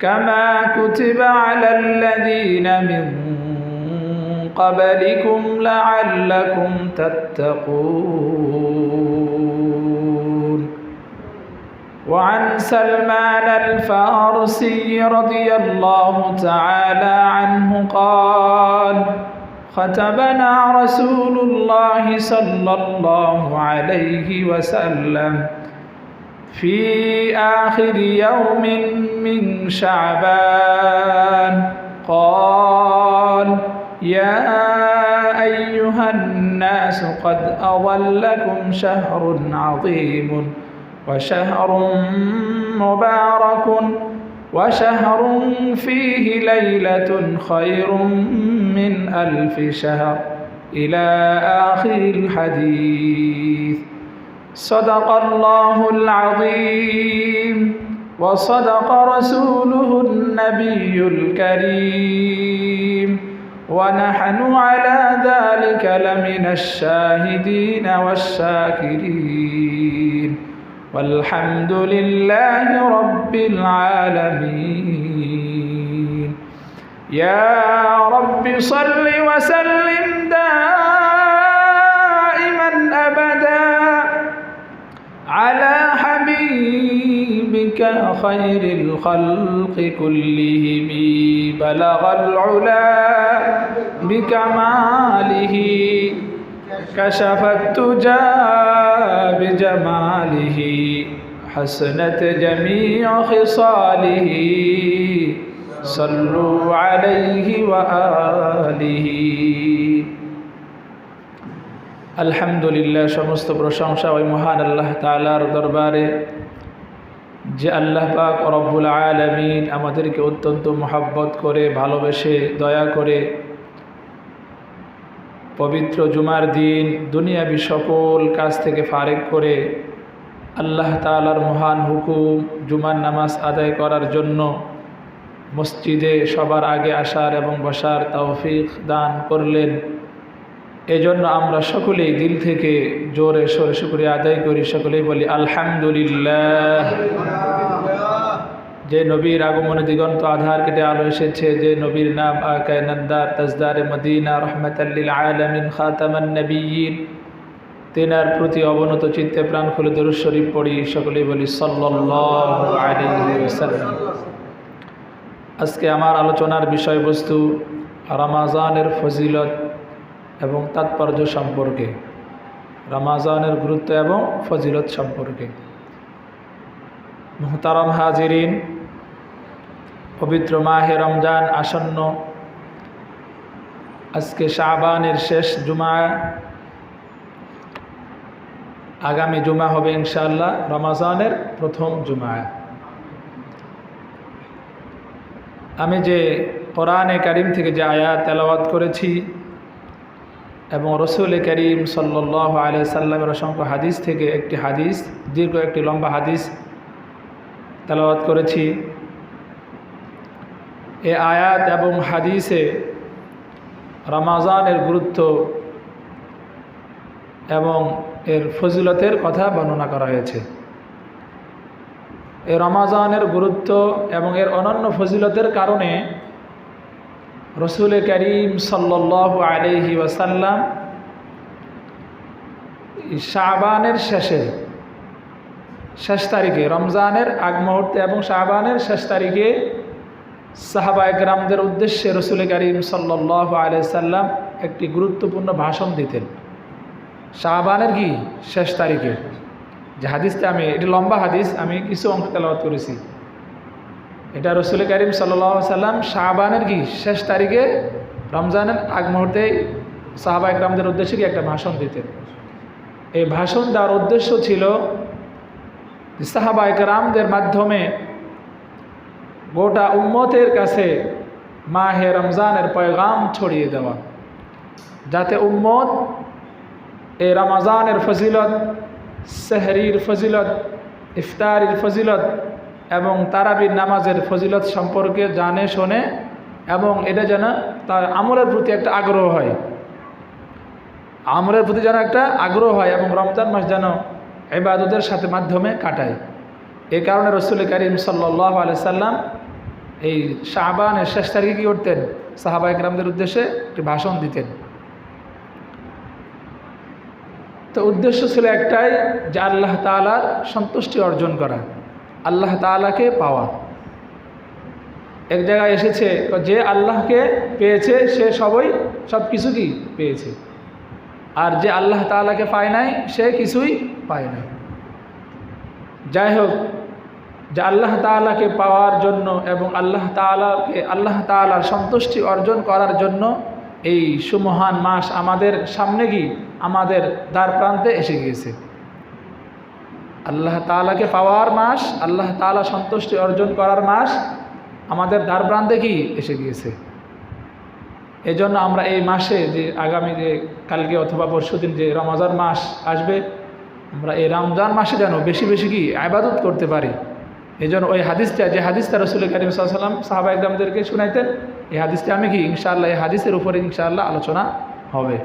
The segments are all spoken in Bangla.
كما كتب على الذين من قبلكم لعلكم تتقون. وعن سلمان الفارسي رضي الله تعالى عنه قال ختبنا رسول الله صلى الله عليه وسلم في آخر يوم من شعبان. قال يا أيها الناس قد أضلكم شهر عظيم وشهر مبارك وشهر فيه ليلة خير من ألف شهر. إلى آخر الحديث. صدق الله العظيم. وصدق رسوله النبي الكريم. ونحن على ذلك لمن الشاهدين والشاكرين. والحمد لله رب العالمين. يا رب صل وسلم دائما حبيبك خير الخلق كلهم بلغ العلا بكماله كشف التجا بجماله حسنت جميع خصاله صلوا عليه وآله আলহামদুলিল্লাহ সমস্ত প্রশংসা ওই মহান আল্লাহ তালার দরবারে যে আল্লাহ পাক রব্বুল আলমিন আমাদেরকে অত্যন্ত মহাব্বত করে, ভালোবেসে, দয়া করে পবিত্র জুমার দিন দুনিয়াবি সকল কাজ থেকে ফারেক করে আল্লাহ তালার মহান হুকুম জুমার নামাজ আদায় করার জন্য মসজিদে সবার আগে আসার এবং বসার তৌফিক দান করলেন। এজন্য আমরা সকলেই দিল থেকে জোরে সরে শুক্রিয়া আদায় করি, সকলেই বলি আলহামদুলিল্লাহ। যে নবীর আগমনে দিগন্ত আধার কেটে আলো এসেছে, যে নবীর নাম আকায় নন্দার, তাজদারে মদিনা রহমতাল্লিল আলমিন, খাতামান নবীন তেনার প্রতি অবনত চিত্তে প্রাণ খুলে দরুদ শরীফ পড়ি, সকলেই বলি সাল্লাম আজকে আমার আলোচনার বিষয়বস্তু রামাজানের ফজিলত এবং তাৎপর্য সম্পর্কে, রামাজানের গুরুত্ব এবং ফজিলত সম্পর্কে। মোহতারাম হাজিরিন, পবিত্র মাহে রমজান আসন্ন, আজকে শাহবানের শেষ জুমা আগামী জুমা হবে ইনশাআল্লাহ রমাজানের প্রথম জুমা আমি যে কোরআনে কারিম থেকে যে আয়া তেলাওয়াত করেছি এবং রসুল করিম সাল্লাহ আলিয়া সাল্লামের অসংখ্য হাদিস থেকে একটি হাদিস, দীর্ঘ একটি লম্বা হাদিস তেলাওয়াত করেছি। এ আয়াত এবং হাদিসে রমাজানের গুরুত্ব এবং এর ফজিলতের কথা বর্ণনা করা হয়েছে। এ রমাজানের গুরুত্ব এবং এর অনন্য ফজিলতের কারণে রসুল করিম সাল্লাহ আলহি ওয়াসাল্লাম শাহবানের শেষে, শেষ তারিখে, রমজানের আগ মুহূর্তে এবং শাহবানের শেষ তারিখে সাহাবা একরামদের উদ্দেশ্যে রসুল করিম সাল্লাহ আলিয়াল্লাম একটি গুরুত্বপূর্ণ ভাষণ দিতেন। শাহবানের কি? শেষ তারিখে। যে হাদিসটা আমি, এটি লম্বা হাদিস, আমি কিছু অংশ তেলাবাদ করেছি। এটা রসুল করিম সাল্লা সাল্লাম শাহবানের কি শেষ তারিখে রমজানের আগ মুহূর্তে সাহাবা একরামদের উদ্দেশ্যে কি একটা ভাষণ দিতেন? এই ভাষণ দেওয়ার উদ্দেশ্য ছিল সাহাবা একরামদের মাধ্যমে গোটা উম্মতের কাছে মাহে রমজানের পয়গাম ছড়িয়ে দেওয়া, যাতে উম্মত এই রমজানের ফজিলত, সেহরির ফজিলত, ইফতারির ফজিলত এবং তারাবির নামাজের ফজিলত সম্পর্কে জানে, শোনে এবং এটা যেন তার আমলের প্রতি একটা আগ্রহ হয়। আমলের প্রতি যেন একটা আগ্রহ হয় এবং রমজান মাস যেন এবাদতের সাথে মাধ্যমে কাটায়। এই কারণে রসুল করিম সাল্লাহ সাল্লাম এই শাহবানের শেষ তারিখে কী করতেন? সাহাবা ইকরামদের উদ্দেশ্যে একটি ভাষণ দিতেন। তো উদ্দেশ্য ছিল একটাই যে আল্লাহ তালার সন্তুষ্টি অর্জন করা। আল্লাহ তালাকে পাওয়া। এক জায়গায় এসেছে যে আল্লাহকে পেয়েছে, সে সবই সব কিছু কি পেয়েছে। আর যে আল্লাহ তালাকে পায় নাই, সে কিছুই পায় নাই। যাই হোক, যে আল্লাহ তালাকে পাওয়ার জন্য এবং আল্লাহ তালাকে আল্লাহ তালার সন্তুষ্টি অর্জন করার জন্য এই সুমহান মাস আমাদের সামনে কি? আমাদের দ্বার প্রান্তে এসে গিয়েছে। আল্লাহ তালাকে পাওয়ার মাস, আল্লাহ তালা সন্তুষ্টি অর্জন করার মাস আমাদের দ্বার প্রান্তে কি? এসে গিয়েছে। এই জন্য আমরা এই মাসে যে আগামী যে কালকে অথবা পরশু দিন যে রমজান মাস আসবে, আমরা এই রমজান মাসে যেন বেশি বেশি কি আবাদত করতে পারি। এই জন্য ওই হাদিসটা, যে হাদিসটা রসুল করিম সাল্লাম সাহাবা একদমদেরকে শুনাইতেন, এই হাদিসটা আমি কি ইনশাআল্লাহ, এই হাদিসের উপরে ইনশাআল্লাহ আলোচনা হবে।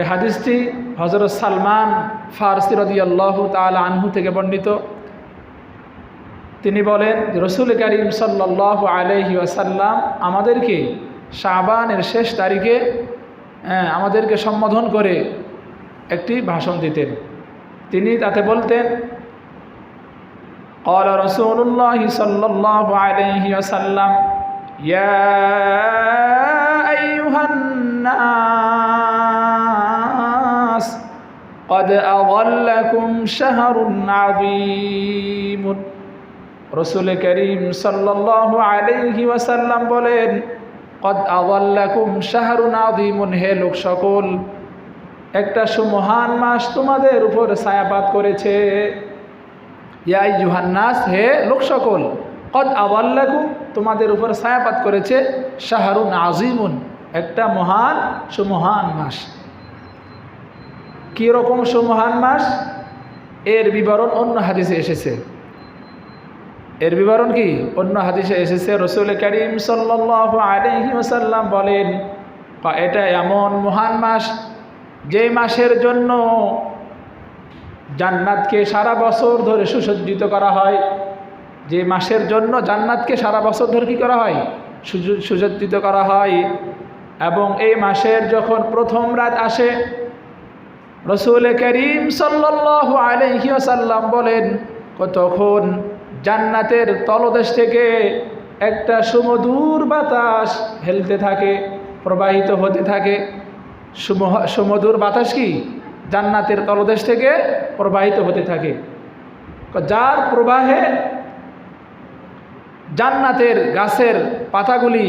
এই হাদিসটি হজরত সালমান ফারসি রদি আল্লাহ তাল আনহু থেকে বর্ণিত তিনি বলেন রসুল করিম সাল্লাহ আলহি আসাল্লাম আমাদেরকে শাবানের শেষ তারিখে হ্যাঁ, আমাদেরকে সম্বোধন করে একটি ভাষণ দিতেন তিনি তাতে বলতেন قال رسول الله صلى الله عليه وسلم يا أيها الناس قد أضلكم شهر عظيم রসুল করিম সাল্লাহ আলাইহি ওয়াসাল্লাম বলেন কদ আওয়াল্লাকুম শাহরুন আযীমুন হে লোক সকল একটা সুমহান মাস তোমাদের উপর ছায়াপাত করেছে ইয়াই জুহান্নাস হে লোক সকল কদ আওয়াল্লাকুম তোমাদের উপর ছায়াপাত করেছে শাহরুন আজিমুন একটা মহান সুমহান মাস কীরকম সুমহান মাস? এর বিবরণ অন্য হাদিসে এসেছে। এর বিবরণ কি? অন্য হাদিসে এসেছে, রসুল করিম সাল্লাহ আলহি ওসাল্লাম বলেন এটা এমন মহান মাস যে মাসের জন্য জান্নাতকে সারা বছর ধরে সুসজ্জিত করা হয়। যে মাসের জন্য জান্নাতকে সারা বছর ধরে কী করা হয়? সুসজ্জিত করা হয় এবং এই মাসের যখন প্রথম রাত আসে রসুল করিম সাল্লাহ আলহি ওসাল্লাম বলেন তখন জান্নাতের তলদেশ থেকে একটা সুমধুর বাতাস হেলতে থাকে, প্রবাহিত হতে থাকে? সুমধুর বাতাস কি? জান্নাতের তলদেশ থেকে প্রবাহিত হতে থাকে। যার প্রবাহে জান্নাতের গাছের পাতাগুলি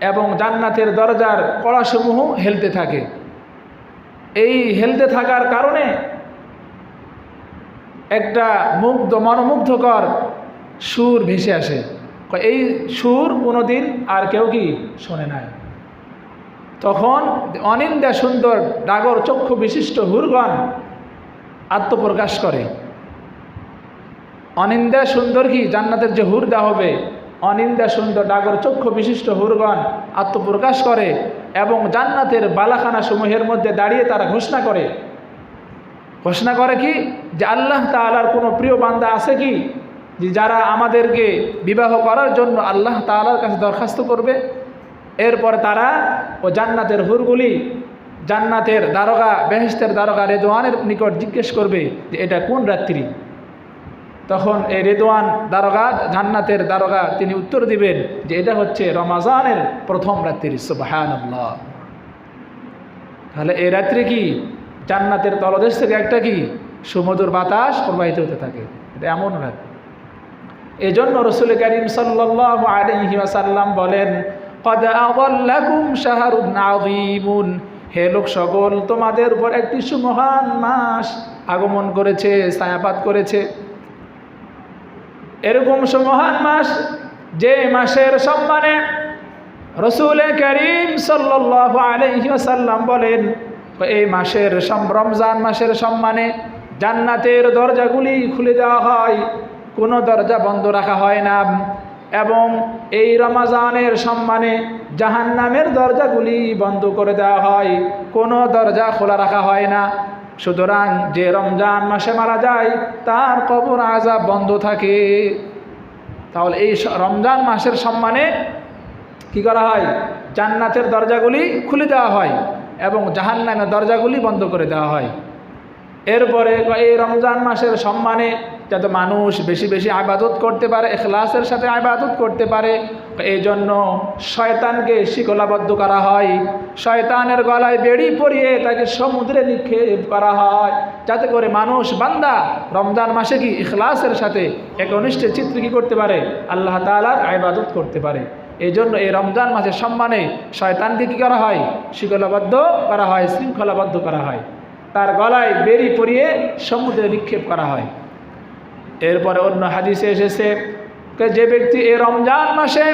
এবং জান্নাতের দরজার কড়াসমূহ হেলতে থাকে। এই হেলতে থাকার কারণে একটা মুগ্ধ, মনোমুগ্ধকর সুর ভেসে আসে। এই সুর কোনো দিন আর কেউ কি শোনে নাই। তখন অনিন্দা সুন্দর ডাগর চক্ষু বিশিষ্ট হুরগণ আত্মপ্রকাশ করে। অনিন্দা সুন্দর কি? জান্নাতের যে হুরদা হবে অনিন্দা সুন্দর ডাগর চক্ষু বিশিষ্ট হুরগণ আত্মপ্রকাশ করে। এবং জান্নাতের বালাখানা সমূহের মধ্যে দাঁড়িয়ে তারা ঘোষণা করে। ঘোষণা করে কি? যে আল্লাহ তালার কোনো প্রিয় বান্দা আছে কি? যে যারা আমাদেরকে বিবাহ করার জন্য আল্লাহ তালার কাছে দরখাস্ত করবে। এরপর তারা ও জান্নাতের হুরগুলি, জান্নাতের দারোগা বেহেস্তের দারোগা রেদোয়ানের নিকট জিজ্ঞেস করবে যে এটা কোন রাত্রি? তখন এই রেদোয়ান দারোগা, জান্নাতের দারোগা, তিনি উত্তর দিবেন যে এটা হচ্ছে রমাজানের প্রথম রাত্রি সুবাহান তাহলে এই রাত্রি কি? জান্নাতের তলদেশ থেকে একটা কি? সুমধুর বাতাস প্রবাহিত হতে থাকে। এটা এমন রাত জন্য রসুল করিম সাল্লাহ বলেন হে লোক সকল, তোমাদের উপর একটি সুমহান মাস আগমন করেছে, ছায়াপাত করেছে। এরকম সুমহান মাস, যে মাসের সম্মানে রসুল করিম ওয়াসাল্লাম বলেন, এই মাসের রমজান মাসের সম্মানে জান্নাতের দরজাগুলি খুলে দেওয়া হয়, কোনো দরজা বন্ধ রাখা হয় না এবং এই রমাজানের সম্মানে জাহান্নামের দরজাগুলি বন্ধ করে দেওয়া হয়, কোনো দরজা খোলা রাখা হয় না সুতরাং যে রমজান মাসে মারা যায়, তার কবর আজাব বন্ধ থাকে। তাহলে এই রমজান মাসের সম্মানে কি করা হয়? জান্নাতের দরজাগুলি খুলে দেওয়া হয় এবং জাহান্নামের দরজাগুলি বন্ধ করে দেওয়া হয়। এরপরে এই রমজান মাসের সম্মানে যাতে মানুষ বেশি বেশি আবাদত করতে পারে, এখলাসের সাথে আবাদত করতে পারে এই জন্য শয়তানকে শিকলাবদ্ধ করা হয়, শয়তানের গলায় বেড়ি পরিয়ে তাকে সমুদ্রে নিক্ষেপ করা হয়, যাতে করে মানুষ, বান্দা রমজান মাসে কি ইখলাসের সাথে একনিষ্ঠে চিত্র কি করতে পারে, আল্লাহ তালার আবাদত করতে পারে। এই জন্য এই রমজান মাসের সম্মানে শয়তানকে কী করা হয়? শিকলাবদ্ধ করা হয়, শৃঙ্খলাবদ্ধ করা হয়। তার গলায় বেরি পরিয়ে সমুদ্রে নিক্ষেপ করা হয়। এরপরে অন্য হাদিসে এসেছে যে ব্যক্তি এই রমজান মাসে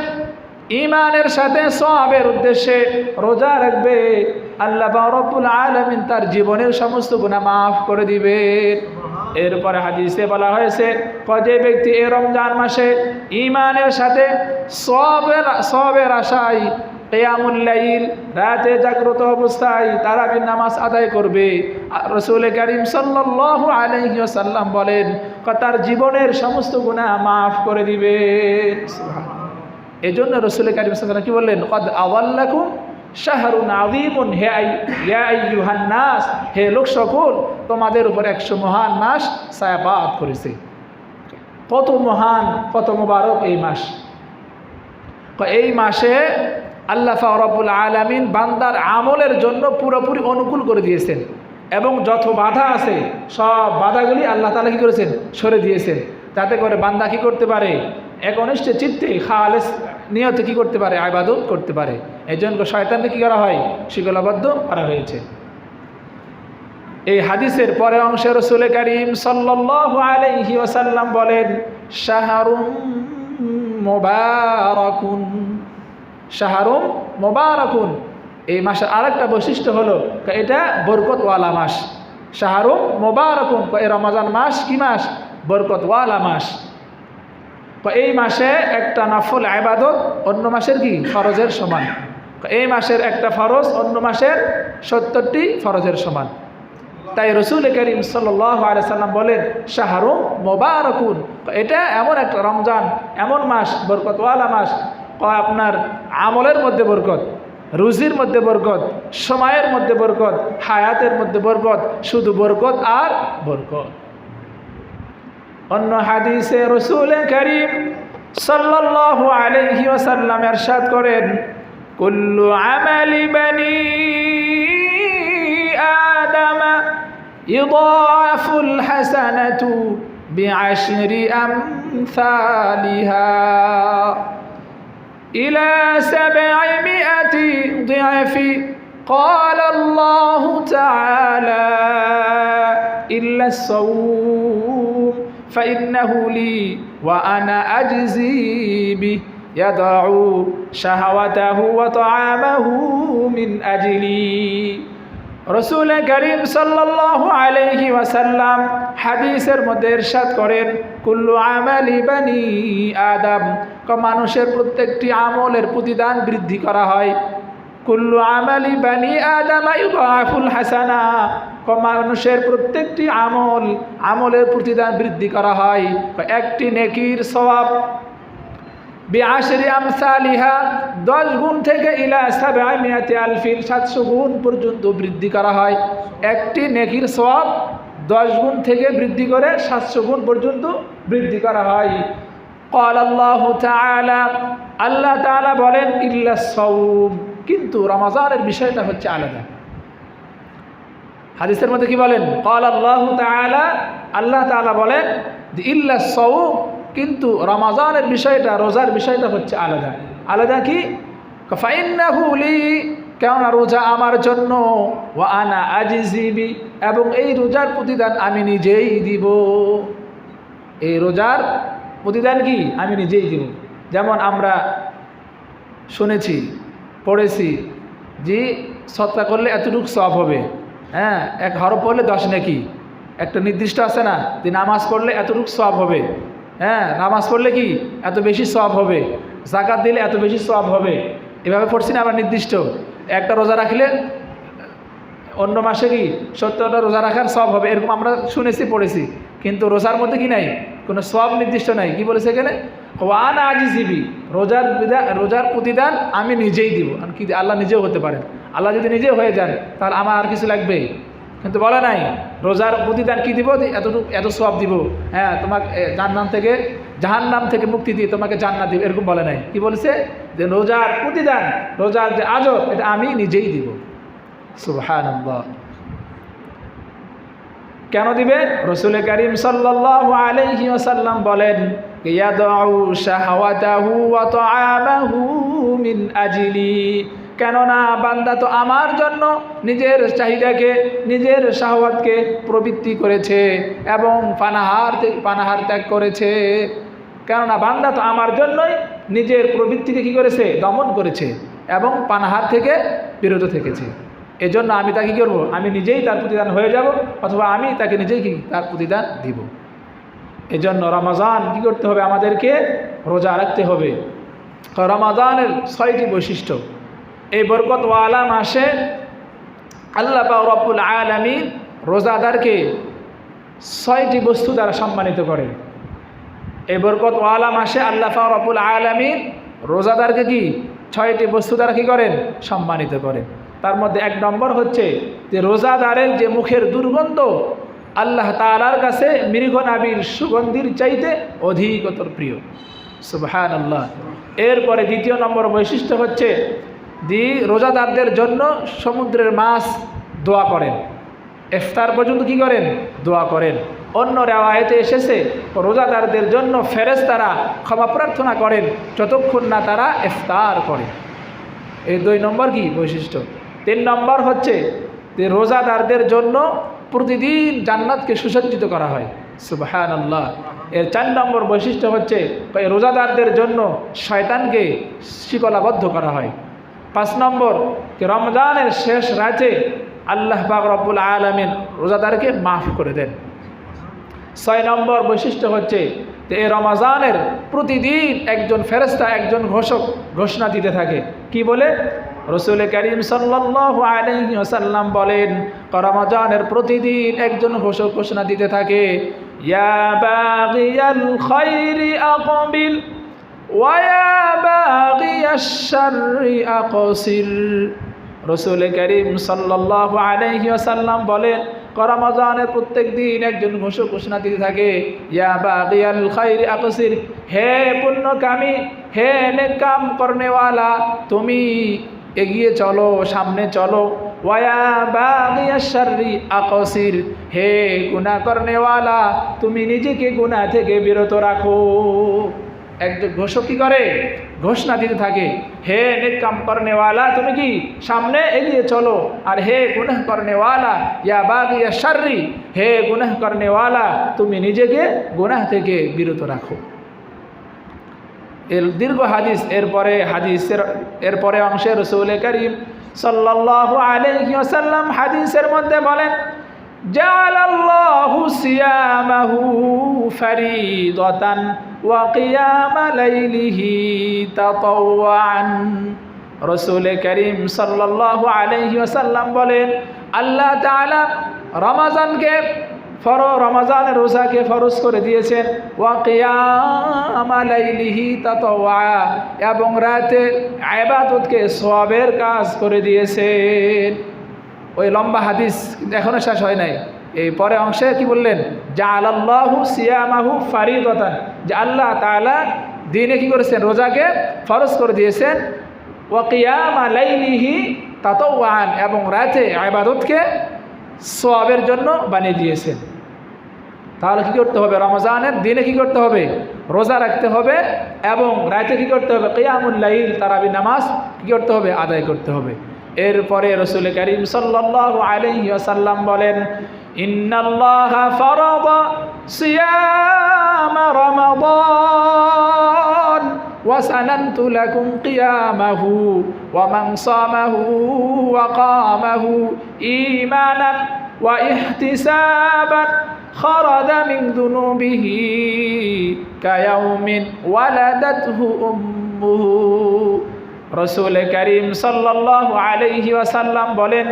ইমানের সাথে সবের উদ্দেশ্যে রোজা রাখবে আল্লাহ রব্বুল আলমিন তার জীবনের সমস্ত গুণা মাফ করে দিবে। এরপরে হাদিসে বলা হয়েছে, যে ব্যক্তি এ রমজান মাসে ইমানের সাথে সবের সবের আশায় কেয়ামুল্লাইল রাতে জাগ্রত অবস্থায় তারাবির নামাজ আদায় করবে। রসুল করিম সাল্লাল্লাহু আলাইহি ওয়াসাল্লাম বলেন, তার জীবনের সমস্ত গুনাহ মাফ করে দিবে। এই জন্য রসুল করিম সাল্লাম কি বললেন? কদ আওয়াল্লাকুম শাহরুন আযীমুন, হে আই নাস, হে লোক সকল, তোমাদের উপর একশো মহান মাস ছায়াপাত করেছে। কত মহান, কত মোবারক এই মাস। এই মাসে আল্লাহ রব্বুল আলমিন বান্দার আমলের জন্য পুরোপুরি অনুকূল করে দিয়েছেন এবং যত বাধা আছে, সব বাধাগুলি আল্লাহ তালা কী করেছেন? সরে দিয়েছেন। যাতে করে বান্দা কী করতে পারে? একনিষ্ঠে চিত্তে খালেস নিয়তে কী করতে পারে? আবাদত করতে পারে। এই জন্য শয়তানকে কী করা হয়? শিকলাবদ্ধ করা হয়েছে। এই হাদিসের পরে অংশে রসুল করিম ওয়াসাল্লাম বলেন, শাহরুম মোবারকুন। শাহরুম মোবারকুন। এই মাসের আরেকটা বৈশিষ্ট্য হলো এটা বরকতওয়ালা মাস। শাহরুম মোবারকুন এই রমজান মাস কি মাস? বরকতওয়ালা মাস। এই মাসে একটা নফল আবাদত অন্য মাসের কি? ফরজের সমান। এই মাসের একটা ফরজ অন্য মাসের সত্তরটি ফরজের সমান। তাই রসুল করিম সাল্লাম বলেন, শাহরুম মোবারকুন এটা এমন একটা রমজান, এমন মাস, বরকতওয়ালা মাস। আপনার আমলের মধ্যে বরকত রুজির মধ্যে বরকত সময়ের মধ্যে বরকত হায়াতের মধ্যে বরকত শুধু বরকত আর বরকত অন্য হাদিসে রসুল করিম সাল্লাল্লাহু আলাইহি ওয়াসাল্লাম এরশাদ করেন কুল্লু আমালি বানি আদম يضاعف الحسنة بعشر أمثالها إلى سبعمائة ضعف. قال الله تعالى إلا الصوم فإنه لي وأنا أجزي به. يضع شهوته وطعامه من أجلي. রসুল করিম সাল্লাল্লাহু আলাইহি ওয়াসাল্লাম হাদিসের মধ্যে ইরশাদ করেন, কুল্লু আমালি বানি আদম। মানুষের প্রত্যেকটি আমলের প্রতিদান বৃদ্ধি করা হয়। কুল্লু আমালি বানি আদম ইউদাফুল হাসানা। মানুষের প্রত্যেকটি আমল, আমলের প্রতিদান বৃদ্ধি করা হয়। একটি নেকির সওয়াব বিআশরি আমসালিহা দশ গুণ থেকে ইলা সাবামিয়াতে আলফিন সাতশো গুণ পর্যন্ত বৃদ্ধি করা হয়। একটি নেকির সব দশ গুণ থেকে বৃদ্ধি করে সাতশো গুণ পর্যন্ত বৃদ্ধি করা হয়। কল আল্লাহ আল্লাহ তালা বলেন, ইল্লা সৌম কিন্তু রমাজানের বিষয়টা হচ্ছে আলাদা। হাদিসের মধ্যে কি বলেন? কল আল্লাহ তালা আল্লাহ তালা বলেন ইল্লা সৌম কিন্তু রমাজানের বিষয়টা, রোজার বিষয়টা হচ্ছে আলাদা। আলাদা কি? ফাইন্নাহুলি কেননা রোজা আমার জন্য ও আনা আজিজিবি এবং এই রোজার প্রতিদান আমি নিজেই দিব। এই রোজার প্রতিদান কি? আমি নিজেই দিব। যেমন আমরা শুনেছি, পড়েছি যে সত্তা করলে এতটুকু সব হবে। হ্যাঁ এক হরফ পড়লে দশ নাকি? একটা নির্দিষ্ট আছে না, যে নামাজ পড়লে এতটুকু সব হবে। হ্যাঁ নামাজ পড়লে কি এত বেশি সব হবে? জাকাত দিলে এত বেশি সব হবে? এভাবে পড়ছি না, আবার নির্দিষ্ট। একটা রোজা রাখলে অন্য মাসে কি সত্তরটা রোজা রাখার সব হবে? এরকম আমরা শুনেছি, পড়েছি। কিন্তু রোজার মধ্যে কি নাই? কোনো সব নির্দিষ্ট নাই। কি বলেছে এখানে? ওয়ান আজি জিবি রোজার বিধান রোজার প্রতিদান আমি নিজেই দিব। কি? আল্লাহ নিজেও হতে পারেন। আল্লাহ যদি নিজে হয়ে যান, তাহলে আমার আর কিছু লাগবে? কিন্তু বলে নাই, রোজার প্রতিদান কি দিব? এতটুকু, এত সব দিব। হ্যাঁ তোমাকে জান্নাম থেকে, জাহান্নাম থেকে মুক্তি দিয়ে তোমাকে জান্নাত দিব, এরকম বলে নাই। কি বলেছে? যে রোজার প্রতিদান, রোজার যে আজব, এটা আমি নিজেই দিব। সুবহান কেন দিবে? রসুল করিম ওয়াসাল্লাম বলেন ইয়াদউ শাহওয়াতাহু ওয়া তাআমাহু মিন আজলি। কেননা বান্দা তো আমার জন্য নিজের চাহিদাকে, নিজের শাহওয়াতকে প্রবৃত্তি করেছে এবং পানাহার পানাহার ত্যাগ করেছে। কেননা বান্দা তো আমার জন্যই নিজের প্রবৃত্তিকে কী করেছে? দমন করেছে এবং পানাহার থেকে বিরত থেকেছে। এজন্য আমি তাকে কী করব? আমি নিজেই তার প্রতিদান হয়ে যাব অথবা আমি তাকে নিজেই কি তার প্রতিদান দিব। এজন্য রমাজান কী করতে হবে আমাদেরকে? রোজা রাখতে হবে। রমাজানের ছয়টি বৈশিষ্ট্য। এই বরকতওয়ালা মাসে আল্লাহ রব্বুল আলমী রোজাদারকে ছয়টি বস্তু দ্বারা সম্মানিত করেন এই বরকতওয়ালা মাসে আল্লাহ রব্বুল আলমী রোজাদারকে কি ছয়টি বস্তু দ্বারা কী করেন? সম্মানিত করেন। তার মধ্যে এক নম্বর হচ্ছে যে রোজাদারের যে মুখের দুর্গন্ধ আল্লাহ তালার কাছে মৃগ নাবির সুগন্ধির চাইতে অধিকতর প্রিয়। সুবহান আল্লাহ এরপরে দ্বিতীয় নম্বর বৈশিষ্ট্য হচ্ছে দি রোজাদারদের জন্য সমুদ্রের মাছ দোয়া করেন। ইফতার পর্যন্ত কি করেন? দোয়া করেন। অন্য রেওয়ায়তে এসেছে, রোজাদারদের জন্য ফেরেস তারা ক্ষমা প্রার্থনা করেন যতক্ষণ না তারা ইফতার করে। এই দুই নম্বর কি বৈশিষ্ট্য? তিন নম্বর হচ্ছে যে রোজাদারদের জন্য প্রতিদিন জান্নাতকে সুসজ্জিত করা হয়। সুবাহান আল্লাহ এর চার নম্বর বৈশিষ্ট্য হচ্ছে রোজাদারদের জন্য শয়তানকে শিকলাবদ্ধ করা হয়। পাঁচ নম্বর যে রমজানের শেষ রাতে আল্লাহ পাক রব্বুল আলমিন রোজাদারকে মাফ করে দেন। ছয় নম্বর বৈশিষ্ট্য হচ্ছে যে এই রমাজানের প্রতিদিন একজন ফেরস্তা একজন ঘোষক ঘোষণা দিতে থাকে। কি বলে? রসুল করিম সাল্লাসাল্লাম বলেন, রমাজানের প্রতিদিন একজন ঘোষক ঘোষণা দিতে থাকে, ইয়া রসুল করিম সাল্লাহ আলহি আসাল্লাম বলেন করমাজানের প্রত্যেক দিন একজন ঘোষক ঘোষণা দিতে থাকে, ইয়া আকসির, হে পুণ্যকামী, হে নেকাম করনেওয়ালা, তুমি এগিয়ে চলো, সামনে চলো। আকসির, হে গুনাহ করনেওয়ালা, তুমি নিজেকে গুনাহ থেকে বিরত রাখো। একজন ঘোষক কী করে? ঘোষণা দিতে থাকে, হে নিকাম করনেওয়ালা তুমি কি সামনে এগিয়ে চলো? আর হে গুনাহ করনেওয়ালা ইয়া বাগ ইয়া শার্রি, হে গুনাহ করনেওয়ালা তুমি নিজেকে গুনাহ থেকে বিরত রাখো। এর দীর্ঘ হাদিস, এরপরে হাদিসের, এরপরে অংশে রসুল করিম সাল্লাহ আলহি আসাল্লাম হাদিসের মধ্যে বলেন جعل الله صيامه فريضة وقيام ليله تطوعا রসুল করিম সাল্লাহ আলহি আসাল্লাম বলেন আল্লাহ তালা রমাজানকে ফর রমাজানের রোজাকে ফরজ করে দিয়েছেন ওয়াকিয়ামালাইলিহি তাতওয়া এবং রাতে আবাদতকে সবের কাজ করে দিয়েছেন ওই লম্বা হাদিস এখনও শেষ হয় নাই। এই পরে অংশে কি বললেন? যা আল্লাহু সিয়ামাহু ফারিদতান। যে আল্লাহ তালা দিনে কি করেছেন? রোজাকে ফরজ করে দিয়েছেন। ওয়াকিয়ামা লাইলিহি তাতওয়ান। এবং রাতে আবাদতকে সবের জন্য বানিয়ে দিয়েছেন। তাহলে কী করতে হবে? রমজানের দিনে কি করতে হবে? রোজা রাখতে হবে। এবং রাতে কী করতে হবে? কেয়ামুল্লাইল তারাবি নামাজ কী করতে হবে? আদায় করতে হবে। এরপরে রসুল করিম সাল্লাহ আলহ্লাম বলেন ইন্নাল্লাহ ফরদ সিয়াম রমাদান ওয়াসানান্তু লাকুম কিয়ামাহু ومن صامه وقامه إيمانا واحتسابا خرج من ذنوبه كيوم ولدته أمه রসুল করিম আলাইহি ওয়াসাল্লাম বলেন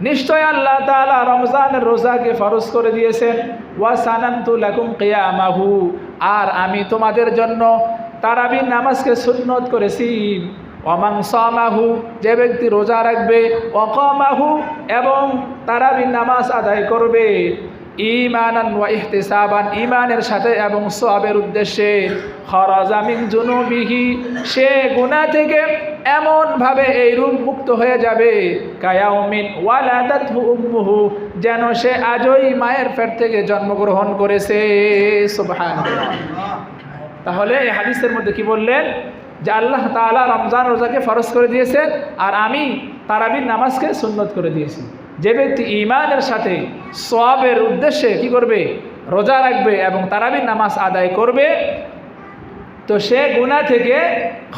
নিশ্চয় আল্লাহ তাআলা রমজানের রোজাকে ফরজ করে দিয়েছেন। ওয়া সানান্তু লাকুম কিয়ামাহু। আর আমি তোমাদের জন্য তারাবির নামাজকে সুন্নত করেছি। অমাং সামাহু, যে ব্যক্তি রোজা রাখবে অকমাহু এবং তারাবির নামাজ আদায় করবে। ইমানান ওয়া ইহতিসাবান ইমানের সাথে এবং সবের উদ্দেশ্যে খরাজামিন জুনুবিহি, সে গুনাহ থেকে এমনভাবে এই রূপ মুক্ত হয়ে যাবে, কায়াউমিন ওয়ালাদাতহু উম্মুহু, যেন সে আজই মায়ের পেট থেকে জন্মগ্রহণ করেছে। সুবহানাল্লাহ। তাহলে এই হাদিসের মধ্যে কি বললেন? যে আল্লাহ তাআলা রমজান রোজাকে ফরজ করে দিয়েছেন, আর আমি তারাবির নামাজকে সুন্নত করে দিয়েছি। যে ব্যক্তি ইমানের সাথে সবের উদ্দেশ্যে কি করবে? রোজা রাখবে এবং তারাবির নামাজ আদায় করবে, তো সে গুণা থেকে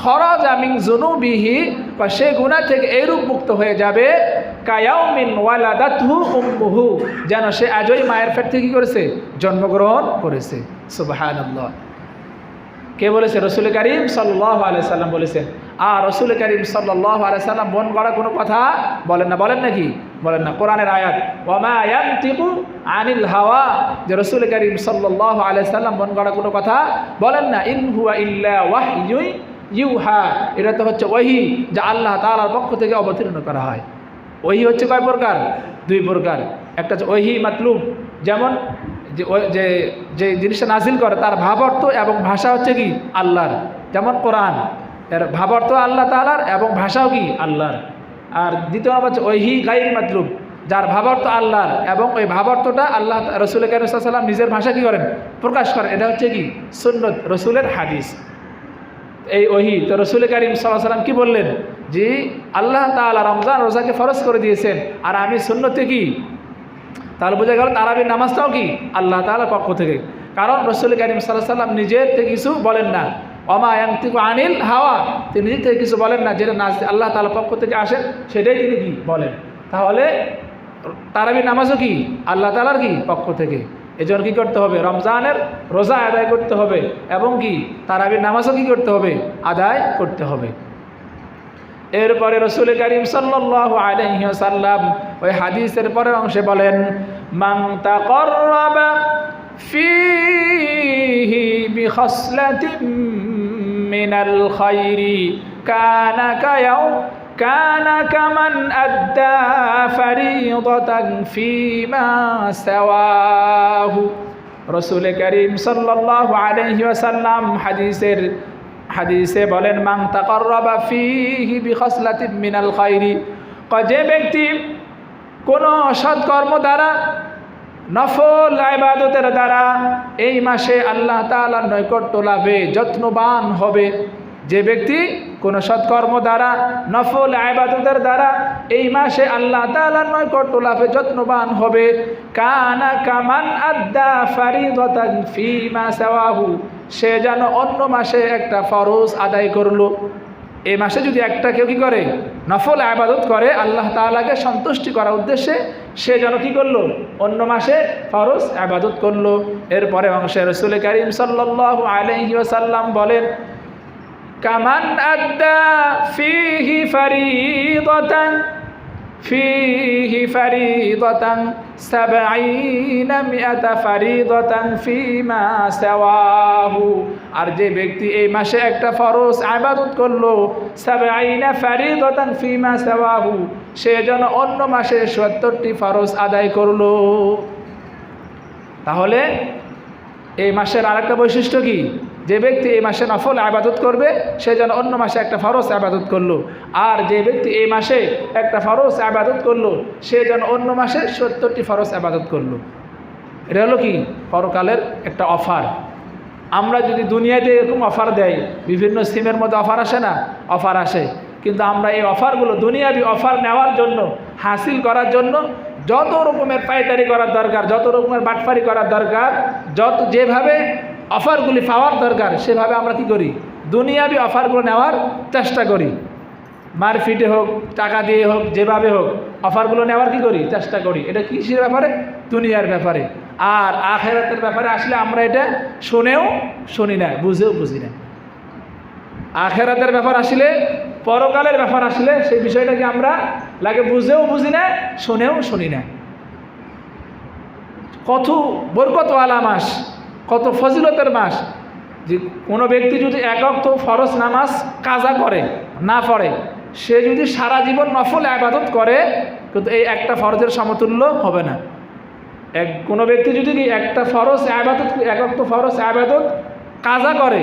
খরচ আমিন জুনুবিহি বা সে গুণা থেকে এইরূপ মুক্ত হয়ে যাবে, কায়াউমিন ওয়ালাদাতহু উম্মুহু, যেন সে আজই মায়ের পেট থেকে কি করেছে? জন্মগ্রহণ করেছে। সুবহানাল্লাহ। কে বলেছে? রসুল করিম সাল্লাহ সাল্লাম বলেছেন আর রসুল করিম সাল্লাহ সাল্লাম মন গড়া কোনো কথা বলেন না। বলেন নাকি? বলেন না। কোরআনের আয়াত ওমায়াম টিপু আনিল হাওয়া যে রসুল করিম সাল্লাহ সাল্লাম মন গড়া কোনো কথা বলেন না। ইন হুয়া ইল্লা ওয়াহ ইউই ইউহা এটা তো হচ্ছে ওহি যা আল্লাহ তালার পক্ষ থেকে অবতীর্ণ করা হয়। ওহি হচ্ছে কয় প্রকার? দুই প্রকার। একটা হচ্ছে ওহি মাতলুব, যেমন যে ওই যে যে জিনিসটা নাজিল করে, তার ভাবার্থ এবং ভাষা হচ্ছে কি? আল্লাহর। যেমন কোরআন, এর ভাবার্থ আল্লাহ তালার এবং ভাষাও কি? আল্লাহর। আর দ্বিতীয় নম্বর হচ্ছে ওইহি গাইর মাতলুব। যার ভাবার্থ আল্লাহর এবং ওই ভাবার্থটা আল্লাহ রসুল কারিসাল্লাম নিজের ভাষা কি করেন? প্রকাশ করেন। এটা হচ্ছে কি? সুন্নত, রসুলের হাদিস। এই ওহি তো রসুল করিম সাল্লাহ সাল্লাম কী বললেন? যে, আল্লাহ তালা রমজান রোজাকে ফরজ করে দিয়েছেন। আর আমি সুন্নতে কি? তাহলে বোঝা গেল তারাবির নামাজটাও কি? আল্লাহ তালার পক্ষ থেকে। কারণ রসুল করিম সাল্লাহ সাল্লাম নিজের থেকে কিছু বলেন না। অমা অমায়ান্তিক আনিল হাওয়া, তিনি নিজের থেকে কিছু বলেন না। যেটা নাচ আল্লাহ তালার পক্ষ থেকে আসেন সেটাই তিনি কি? বলেন। তাহলে তারাবির নামাজও কি? আল্লাহ তালার কি? পক্ষ থেকে। এই জন্য কী করতে হবে? রমজানের রোজা আদায় করতে হবে। এবং কি? তারাবির নামাজও কী করতে হবে? আদায় করতে হবে। এরপরে রসুল করিম সাল্লাহ আলহিসাল্লাম ওই হাদিসের পরের অংশে বলেন মাং তাকর্রাবা ফিহি বিখসলাতিম মিনাল খাইরি কানা কায়াও كان كمن أدى فريضة فيما سواه রসুল করিম সাল্লাহ আলহি ওয়াসাল্লাম হাদিসের হাদিসে বলেন মাং মিনাল খাইরি। যে ব্যক্তি কোনো সৎকর্ম দ্বারা, নফল আইবাদতের দ্বারা এই মাসে আল্লাহ তালার নৈকট্য লাভে যত্নবান হবে। যে ব্যক্তি কোনো সৎকর্ম দ্বারা, নফল আইবাদতের দ্বারা এই মাসে আল্লাহ তালার নৈকট্য লাভে যত্নবান হবে। কানা কামান আদা ফারিদতান ফি মাসাওয়াহু সে যেন অন্য মাসে একটা ফরজ আদায় করল। এই মাসে যদি একটা কেউ কী করে? নফল আবাদত করে, আল্লাহ তালাকে সন্তুষ্টি করার উদ্দেশ্যে সে যেন কী করল? অন্য মাসে ফরজ আবাদত করল। এরপরে অংশে রসুল করিম সাল্লাহ আলহি ওসাল্লাম বলেন, কামান আদা ফিহি ফরিদতান فيه فريضة سبعين مئة فريضة فيما سواه আর যে ব্যক্তি এই মাসে একটা ফরজ আবাদত করলো সাবাইনা ফারিদতান ফিমা সাওয়াহু সে যেন অন্য মাসে সত্তরটি ফরজ আদায় করলো তাহলে এই মাসের আরেকটা বৈশিষ্ট্য কি যে ব্যক্তি এই মাসে নফল আবাদত করবে, সে যেন অন্য মাসে একটা ফরজ আবাদত করল। আর যে ব্যক্তি এই মাসে একটা ফরজ আবাদত করল, সে যেন অন্য মাসে সত্তরটি ফরজ আবাদত করল। এটা হলো কি? পরকালের একটা অফার। আমরা যদি দুনিয়াতে এরকম অফার দেয় বিভিন্ন সিমের মধ্যে অফার আসে না? অফার আসে। কিন্তু আমরা এই অফারগুলো দুনিয়াবি অফার নেওয়ার জন্য, হাসিল করার জন্য, যত রকমের পাইকারি করার দরকার, যত রকমের বাটফারি করার দরকার, যত যেভাবে অফারগুলি পাওয়ার দরকার, সেভাবে আমরা কি করি? দুনিয়াবি অফারগুলো নেওয়ার চেষ্টা করি। মারফিটে হোক, টাকা দিয়ে হোক, যেভাবে হোক, অফারগুলো নেওয়ার কি করি? চেষ্টা করি। এটা কৃষির ব্যাপারে? দুনিয়ার ব্যাপারে। আর আখেরাতের ব্যাপারে আসলে আমরা এটা শুনেও শুনি না, বুঝেও বুঝি না। আখেরাতের ব্যাপার আসলে, পরকালের ব্যাপার আসলে, সেই বিষয়টাকে আমরা লাগে বুঝেও বুঝি না, শুনেও শুনি না। কত বরকতওয়ালা মাস। কত ফজিলতের মাস যে কোনো ব্যক্তি যদি একক তো ফরজ নামাজ কাজা করে, না পড়ে, সে যদি সারা জীবন নফল আবাদত করে, কিন্তু এই একটা ফরজের সমতুল্য হবে না। এক কোনো ব্যক্তি যদি একটা ফরজ আবাদত একক তো ফরজ আবাদত কাজা করে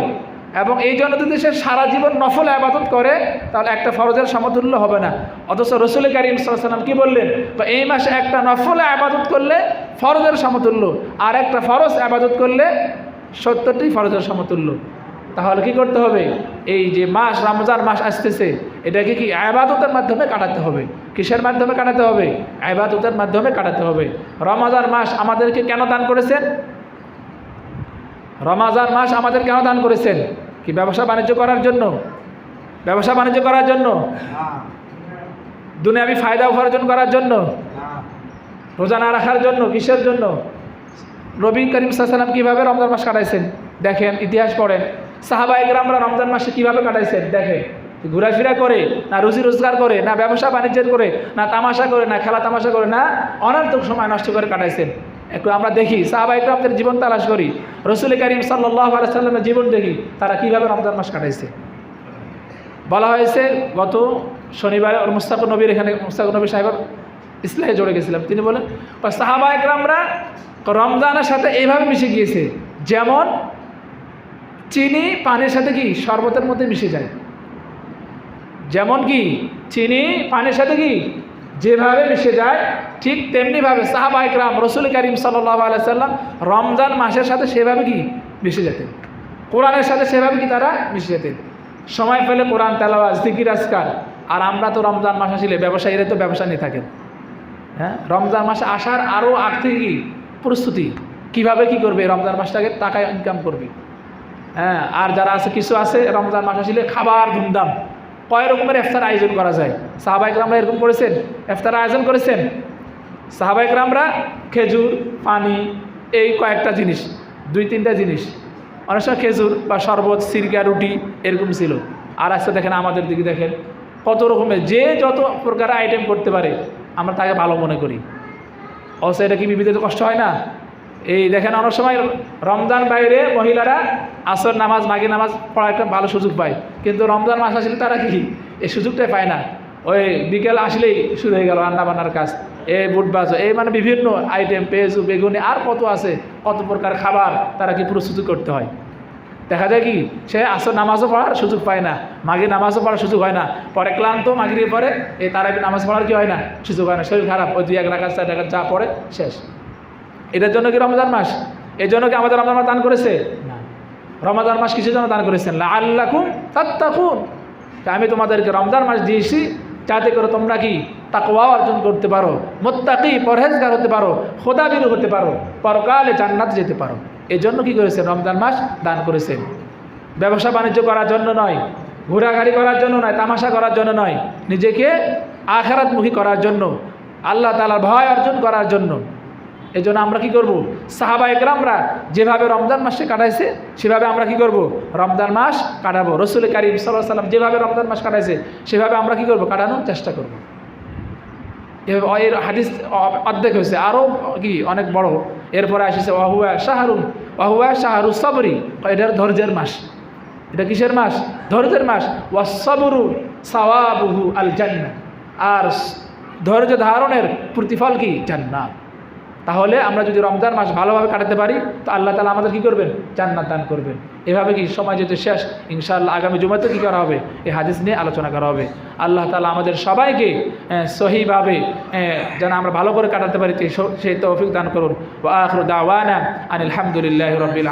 এবং এই জন্য যদি সে সারা জীবন নফল আবাদত করে, তাহলে একটা ফরজের সমতুল্য হবে না। অথচ রসুল করিম সাল্লাম কি বললেন? তো এই মাসে একটা নফল আবাদত করলে ফরজের সমতুল্য, আর একটা ফরজ আবাদত করলে সত্তরটি ফরজের সমতুল্য। তাহলে কি করতে হবে? এই যে মাস, রমজান মাস আসতেছে, এটাকে কি আবাদতের মাধ্যমে কাটাতে হবে? কিসের মাধ্যমে কাটাতে হবে? আবাদতের মাধ্যমে কাটাতে হবে। রমজান মাস আমাদেরকে কেন দান করেছেন? রমাজান মাস আমাদের কেন দান করেছেন? কি ব্যবসা বাণিজ্য করার জন্য? ব্যবসা বাণিজ্য করার জন্য? দুনিয়াবি ফায়দা উপার্জন করার জন্য? রোজা না রাখার জন্য? কিসের জন্য? নবী করিম সাল্লাম কীভাবে রমজান মাস কাটাইছেন? দেখেন, ইতিহাস পড়েন। সাহাবা একরামরা রমজান মাসে কীভাবে কাটাইছেন? দেখেন ঘোরাফেরা করে, না রুজি রোজগার করে, না ব্যবসা বাণিজ্যের করে, না তামাশা করে, না খেলা তামাশা করে, না অনর্থক সময় নষ্ট করে কাটাইছেন। একটু আমরা দেখি সাহাবা একরামদের জীবন তালাশ করি। রসুল করিম সাল্লাহ জীবন দেখি, তারা কীভাবে রমজান মাস কাটাইছে। বলা হয়েছে, গত শনিবারে মুস্তাক নবীর এখানে, মুস্তাক নবী সাহেব ইসলামে জড়ে গেছিলাম তিনি বলেন সাহাবা একরামরা রমজানের সাথে এইভাবে মিশে গিয়েছে, যেমন চিনি পানির সাথে কি শরবতের মধ্যে মিশে যায়? যেমন কি চিনি পানির সাথে কি যেভাবে মিশে যায়, ঠিক তেমনিভাবে সাহাবা একরাম, রসুল করিম সাল্লাহ আলাইসাল্লাম রমজান মাসের সাথে সেভাবে কি মিশে যেতেন? কোরআনের সাথে সেভাবে কি তারা মিশে যেতেন? সময় পেলে কোরআন তেলাওয়াজ জিকির, আজকার। আর আমরা তো রমজান মাস আসলে ব্যবসায়ীরা তো ব্যবসা নিয়ে থাকেন। হ্যাঁ? রমজান মাসে আসার আরও আগ থেকে কি প্রস্তুতি। কীভাবে কি করবে রমজান মাসটাকে? টাকা ইনকাম করবে। হ্যাঁ? আর যারা আছে, কিছু আছে রমজান মাস আসলে খাবার ধুমধাম। কয় রকমের এফতার আয়োজন করা যায়। সাহাবাইকরামরা এরকম করেছেন? এফতার আয়োজন করেছেন? সাহাবাইকরামরা খেজুর, পানি, এই কয়েকটা জিনিস, দুই তিনটা জিনিস। অনেক সময় খেজুর বা শরবত, সিরকা, রুটি এরকম ছিল। আর আজকে দেখেন আমাদের দিকে দেখেন, কত রকমের, যে যত প্রকার আইটেম করতে পারে, আমরা তাকে ভালো মনে করি। অবশ্য এটা কি বিবিধতে কষ্ট হয় না? এই দেখেন, অনেক সময় রমজান বাইরে মহিলারা আসর নামাজ মাগি নামাজ পড়ার একটা ভালো সুযোগ পায়। কিন্তু রমজান মাস আসলে তারা কি? এই সুযোগটাই পায় না। ওই বিকেল আসলেই শুরু হয়ে গেল রান্না বান্নার কাজ। এ বুট বাজ এই মানে বিভিন্ন আইটেম পেঁয়াজু, বেগুনি, আর কত আছে, কত প্রকার খাবার তারা কি প্রস্তুতি করতে হয়? দেখা যায় কি, সে আসর নামাজও পড়ার সুযোগ পায় না মাগি নামাজও পড়ার সুযোগ হয় না। পরে ক্লান্ত মাগির পরে এই তারা নামাজ পড়ার কি হয় না? সুযোগ হয় না, শরীর খারাপ, ওই দুই এক রাখা চার রাখা যা পড়ে, শেষ। এটার জন্য কি রমজান মাস? এই জন্য কি আমাদের রমজান মাস দান করেছে? না। রমজান মাস কিসের জন্য দান করেছেন? আল্লাহুম তাত্তাকুন। আমি তোমাদেরকে রমজান মাস দিয়েছি যাতে করে তোমরা কি তাকওয়া অর্জন করতে পারো মোত্তাকি পরহেজগার হতে পারো খোদাবির হতে পারো পরকালে জান্নাত যেতে পারো। এই জন্য কী করেছেন? রমজান মাস দান করেছেন। ব্যবসা বাণিজ্য করার জন্য নয় ঘোরাঘাড়ি করার জন্য নয় তামাশা করার জন্য নয় নিজেকে আখারাতমুখী করার জন্য আল্লাহ তালার ভয় অর্জন করার জন্য এই জন্য আমরা কি করব? সাহাবা একরামরা যেভাবে রমজান মাসে কাটাইছে, সেভাবে আমরা কি করব? রমজান মাস কাটাবো। রসুল কারিম সাল্লাহ সাল্লাম যেভাবে রমজান মাস কাটাইছে, সেভাবে আমরা কি করব? কাটানোর চেষ্টা করব। এভাবে এর হাদিস অর্ধেক হয়েছে। আরও কি? অনেক বড়। এরপরে আসেছে অহুয়া শাহরুন অহুয়া শাহরু সবরি। এটার ধৈর্যের মাস। এটা কিসের মাস? ধৈর্যের মাস। ওয়াসবরু সাওয়াবুহু আল জান্না আর ধৈর্য ধারণের প্রতিফল কি? জান্নাত। তাহলে আমরা যদি রমজান মাস ভালোভাবে কাটাতে পারি, তো আল্লাহ তালা আমাদের কী করবেন? জান্নাত দান করবেন। এভাবে কি সময় যেহেতু শেষ, ইনশাআল্লাহ আগামী জুমাতে কী করা হবে? এই হাদিস নিয়ে আলোচনা করা হবে। আল্লাহ তালা আমাদের সবাইকে সহিভাবে যেন আমরা ভালো করে কাটাতে পারি, সেই তৌফিক দান করুন। ও আখরুদ্দাওয়ানা আনিল আলহামদুলিল্লাহ রবিল